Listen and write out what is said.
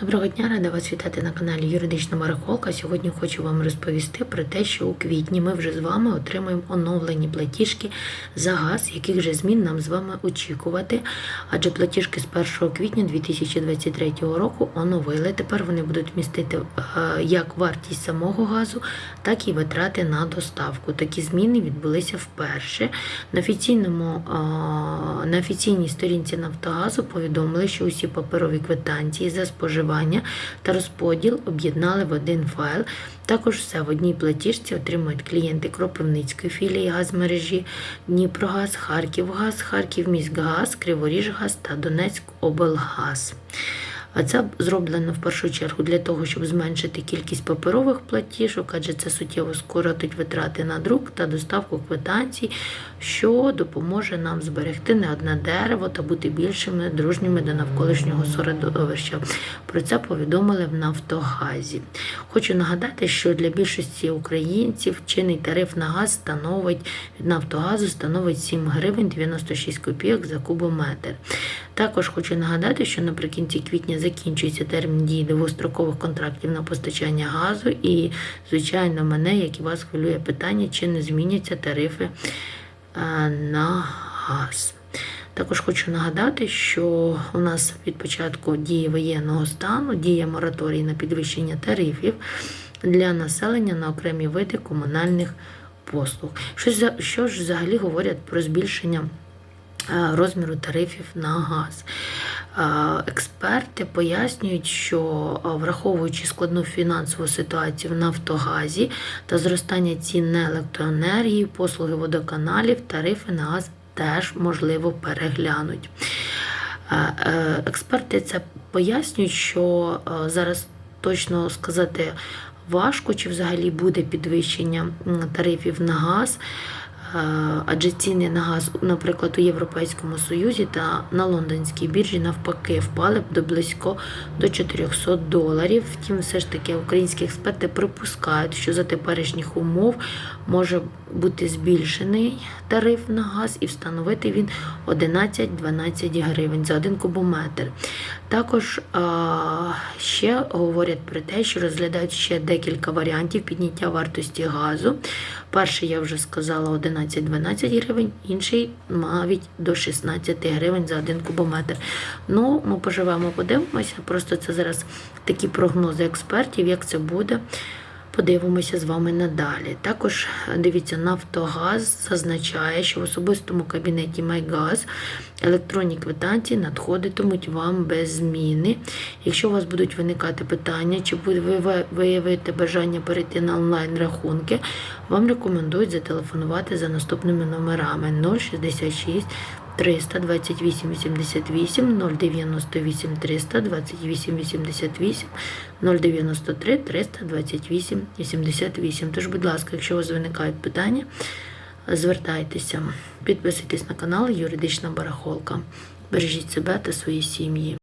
Доброго дня, рада вас вітати на каналі Юридична Барахолка. Сьогодні хочу вам розповісти про те, що у квітні ми вже з вами отримаємо оновлені платіжки за газ, яких же змін нам з вами очікувати. Адже платіжки з 1 квітня 2023 року оновили. Тепер вони будуть містити е, як вартість самого газу, так і витрати на доставку. Такі зміни відбулися вперше. На офіційному е, на офіційній сторінці Нафтогазу повідомили, що усі паперові квитанції за споживання та розподіл об'єднали в один файл. Також все в одній платіжці отримують клієнти Кропивницької філії газмережі, Дніпрогаз, Харківгаз, Харківміськгаз, Криворіжгаз та Донецькоблгаз. А це зроблено в першу чергу для того, щоб зменшити кількість паперових платіжок, адже це суттєво скоротить витрати на друк та доставку квитанцій, що допоможе нам зберегти не одне дерево та бути більшими дружніми до навколишнього середовища. Про це повідомили в Нафтогазі. Хочу нагадати, що для більшості українців чинний тариф на газ становить від Нафтогазу становить 7 гривень 96 копійок за кубометр. Також хочу нагадати, що наприкінці квітня закінчується термін дії довгострокових контрактів на постачання газу, і, звичайно, мене, як і вас, хвилює питання, чи не зміняться тарифи е, на газ. Також хочу нагадати, що у нас від початку дії воєнного стану діє мораторій на підвищення тарифів для населення на окремі види комунальних послуг. Що, ж взагалі говорять про збільшення розміру тарифів на газ? Е, Експерти пояснюють, що е, враховуючи складну фінансову ситуацію в Нафтогазі та зростання цін на електроенергію, послуги водоканалів, тарифи на газ теж можливо переглянуть. Е, е, Експерти це пояснюють, що е, зараз точно сказати важко, чи взагалі буде підвищення тарифів на газ. Адже ціни на газ, наприклад, у Європейському Союзі та на лондонській біржі навпаки впали б до близько до 400 доларів. Втім, все ж таки українські експерти припускають, що за теперішніх умов може бути збільшений тариф на газ і встановити він 11-12 гривень за один кубометр. Також ще говорять про те, що розглядають ще декілька варіантів підняття вартості газу. Перший я вже сказала 11-12 гривень, інший навіть до 16 гривень за один кубометр. Ну, ми поживемо, подивимося. Просто це зараз такі прогнози експертів, як це буде. Подивимося з вами надалі. Також дивіться, Нафтогаз зазначає, що в особистому кабінеті Майгаз електронні квитанції надходитимуть вам без зміни. Якщо у вас будуть виникати питання, чи ви- виявите бажання перейти на онлайн-рахунки, вам рекомендують зателефонувати за наступними номерами 066 328 88 098 328 88 093 328 88. Тож, будь ласка, якщо у вас виникають питання, звертайтеся. Підписуйтесь на канал Юридична Барахолка. Бережіть себе та свої сім'ї.